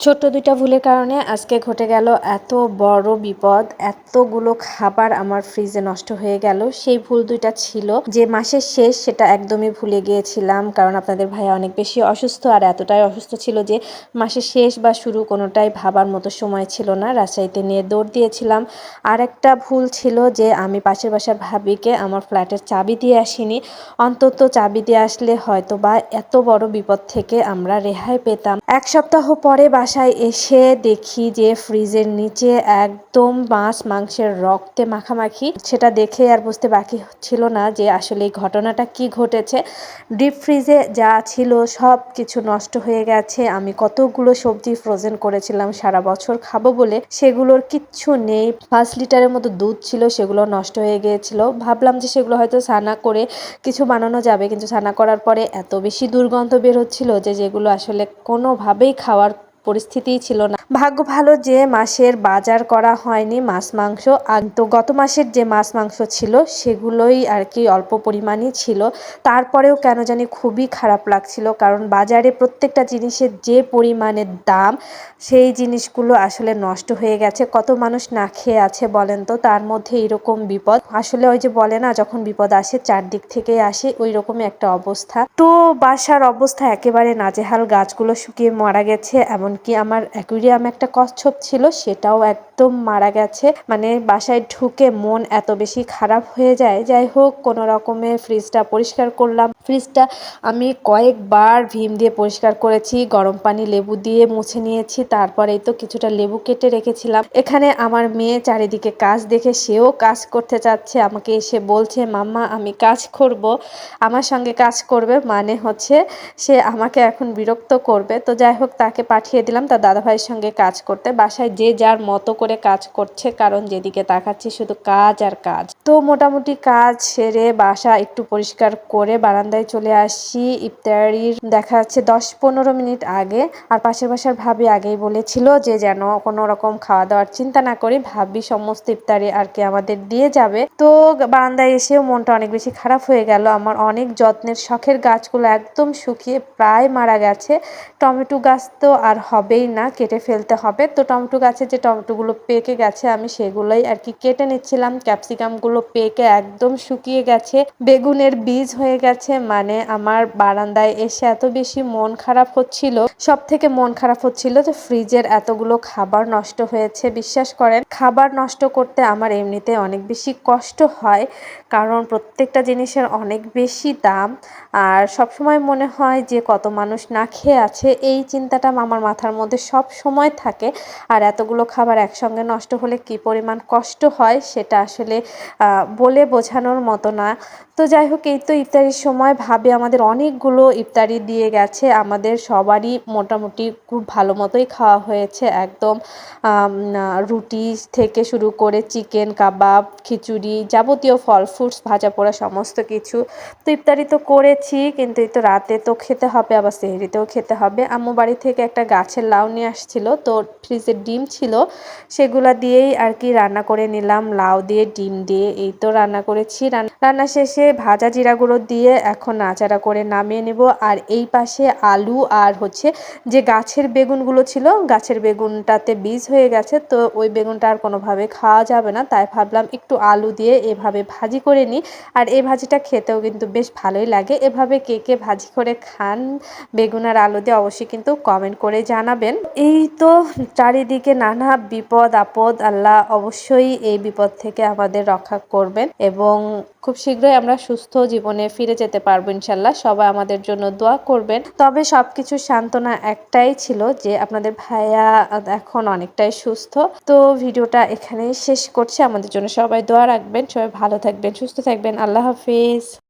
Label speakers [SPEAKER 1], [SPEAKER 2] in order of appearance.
[SPEAKER 1] ছোট্ট দুইটা ভুলের কারণে আজকে ঘটে গেল এত বড় বিপদ, এতগুলো খাবার আমার ফ্রিজে নষ্ট হয়ে গেল। সেই ভুল দুইটা ছিল। যে মাসের শেষ সেটা একদমই ভুলে গিয়েছিলাম, কারণ আপনাদের ভাই অনেক বেশি অসুস্থ আর এতটাই অসুস্থ ছিল যে মাসের শেষ বা শুরু কোনোটাই ভাবার মতো সময় ছিল না। রাজশাহীতে নিয়ে দৌড় দিয়েছিলাম। আর একটা ভুল ছিল যে আমি পাশের বাসার ভাবিকে আমার ফ্ল্যাটের চাবি দিয়ে আসিনি। অন্তত চাবি দিয়ে আসলে হয়তো বা এত বড় বিপদ থেকে আমরা রেহাই পেতাম। এক সপ্তাহ পরে বাসায় এসে দেখি যে ফ্রিজের নিচে একদম মাছ মাংসের রক্তে মাখামাখি। সেটা দেখে আর বুঝতে বাকি ছিল না যে আসলে এই ঘটনাটা কি ঘটেছে। ডিপ ফ্রিজে যা ছিল সব কিছু নষ্ট হয়ে গেছে। আমি কতগুলো সবজি ফ্রোজেন করেছিলাম, সারা বছর খাব বলে। সেগুলোর কিচ্ছু নেই। পাঁচ লিটারের মতো দুধ ছিল, সেগুলো নষ্ট হয়ে গিয়েছিল। ভাবলাম যে সেগুলো হয়তো সানা করে কিছু বানানো যাবে। কিন্তু সানা করার পরে এত বেশি দুর্গন্ধ বের হচ্ছিল যে যেগুলো আসলে কোনোভাবেই খাওয়ার পরিস্থিতিই ছিল না। ভাগ্য ভালো যে মাসের বাজার করা হয়নি মাছ, মাংস। আর তো গত মাসের যে মাছ, মাংস ছিল, সেগুলোই আর কি অল্প পরিমাণই ছিল। তারপরেও কেন জানি খুবই খারাপ লাগছিল, কারণ বাজারে প্রত্যেকটা জিনিসের যে পরিমাণের দাম, সেই জিনিসগুলো আসলে নষ্ট হয়ে গেছে। কত মানুষ না খেয়ে আছে বলেন তো, তার মধ্যে এরকম বিপদ। আসলে ওই যে বলে না, যখন বিপদ আসে, চারদিক থেকে আসে ওই রকমই একটা অবস্থা। তো বাসার অবস্থা একেবারে নাজেহাল, গাছগুলো শুকিয়ে মারা গেছে এমনকি আমার অ্যাকুরিয়ামে একটা কচ্ছপ ছিল সেটাও একদম মারা গেছে। মানে বাসায় ঢুকে মন এত বেশি খারাপ হয়ে যায়। যাই হোক, কোনো রকমে ফ্রিজটা পরিষ্কার করলাম। ফ্রিজটা আমি কয়েকবার ভীম দিয়ে পরিষ্কার করেছি, গরম পানি লেবু দিয়ে মুছে নিয়েছি, তারপরেই তো কিছুটা লেবু কেটে রেখেছিলাম। এখানে আমার মেয়ে চারিদিকে কাজ দেখে সেও কাজ করতে চাচ্ছে। আমাকে এসে বলছে, মাম্মা, আমি কাজ করব। আমার সঙ্গে কাজ করবে মানে হচ্ছে সে আমাকে এখন বিরক্ত করবে। তো যাই হোক, তাকে পাঠিয়ে দিলাম। তার দাদাভাইয়ের সঙ্গে কাজ করতে। বাসায় যে যার মতো করে কাজ করছে কারণ যেদিকে তাকাচ্ছি শুধু কাজ আর কাজ। তো মোটামুটি কাজ সেরে বাসা একটু পরিষ্কার করে বারান্দায় চলে আসি। ইফতারির দেখা যাচ্ছে দশ পনেরো মিনিট আগে। আর পাশের বাসার ভাবি আগেই বলেছিল যে যেন কোনো রকম খাওয়া দাওয়ার চিন্তা না করি ভাবি সমস্ত ইফতারি আর কি আমাদের দিয়ে যাবে। তো বারান্দায় এসেও মনটা অনেক বেশি খারাপ হয়ে গেল। আমার অনেক যত্নের শখের গাছগুলো একদম শুকিয়ে প্রায় মারা গেছে। টমেটো গাছ তো আর হবেই না, কেটে ফেলতে হবে। তো টমেটো গাছে যে টমেটোগুলো পেকে গেছে, আমি সেগুলোই আর কি কেটে নিচ্ছিলাম। ক্যাপসিকামগুলো পেকে একদম শুকিয়ে গেছে, বেগুনের বীজ হয়ে গেছে। মানে আমার বারান্দায় এসে এত বেশি মন খারাপ হচ্ছিল সব থেকে মন খারাপ হচ্ছিল যে ফ্রিজের এতগুলো খাবার নষ্ট হয়েছে। বিশ্বাস করেন, খাবার নষ্ট করতে আমার এমনিতে অনেক বেশি কষ্ট হয়, কারণ প্রত্যেকটা জিনিসের অনেক বেশি দাম। আর সবসময় মনে হয় যে কত মানুষ না খেয়ে আছে, এই চিন্তাটা আমার মাথার মধ্যে সব সময় থাকে। আর এতগুলো খাবার একসঙ্গে নষ্ট হলে কি পরিমাণ কষ্ট হয়, সেটা আসলে বলে বোঝানোর মতো না। তো যাই হোক, এই তো ইফতারির সময় ভাবে আমাদের অনেকগুলো ইফতারি দিয়ে গেছে। আমাদের সবারই মোটামুটি খুব ভালো মতোই খাওয়া হয়েছে। একদম রুটি থেকে শুরু করে চিকেন, কাবাব, খিচুড়ি যাবতীয় ফল ফ্রুটস ভাজা পোড়া সমস্ত কিছু। তো ইফতারি তো করেছি, কিন্তু এই তো রাতে তো খেতে হবে, আবার সেহরিতেও খেতে হবে। আম্মু বাড়ি থেকে একটা গাছের লাউ নিয়ে আসছিল, তো ফ্রিজের ডিম ছিল। সেগুলা দিয়েই আর কি রান্না করে নিলাম। লাউ দিয়ে, ডিম দিয়ে এই তো রান্না করেছি। রান্না শেষে ভাজা জিরা গুঁড়ো দিয়ে এখন নাচাড়া করে নামিয়ে নেব। আর এই পাশে আলু আর হচ্ছে যে গাছের বেগুনগুলো ছিল, গাছের বেগুনটাতে বীজ হয়ে গেছে, তো ওই বেগুনটা আর কোনোভাবে খাওয়া যাবে না। তাই ভাবলাম একটু আলু দিয়ে এভাবে ভাজি করে নিই। আর এই ভাজিটা খেতেও কিন্তু বেশ ভালোই লাগে। এভাবে কে কে ভাজি করে খান বেগুন আর আলু দিয়ে অবশ্যই কিন্তু কমেন্ট করে জানাবেন। এই তো চারিদিকে নানা বিপদ আপদ, আল্লাহ অবশ্যই এই বিপদ থেকে আমাদের রক্ষা করবেন এবং খুব শীঘ্রই আমরা সুস্থ জীবনে ফিরে যেতে পারব ইনশাল্লাহ। সবাই আমাদের জন্য দোয়া করবেন। তবে সব কিছু সান্ত্বনা একটাই ছিল যে আপনাদের ভাইয়া এখন অনেকটাই সুস্থ। তো ভিডিওটা এখানেই শেষ করছি। আমাদের জন্য সবাই দোয়া রাখবেন। সবাই ভালো থাকবেন, সুস্থ থাকবেন। আল্লাহ হাফিজ।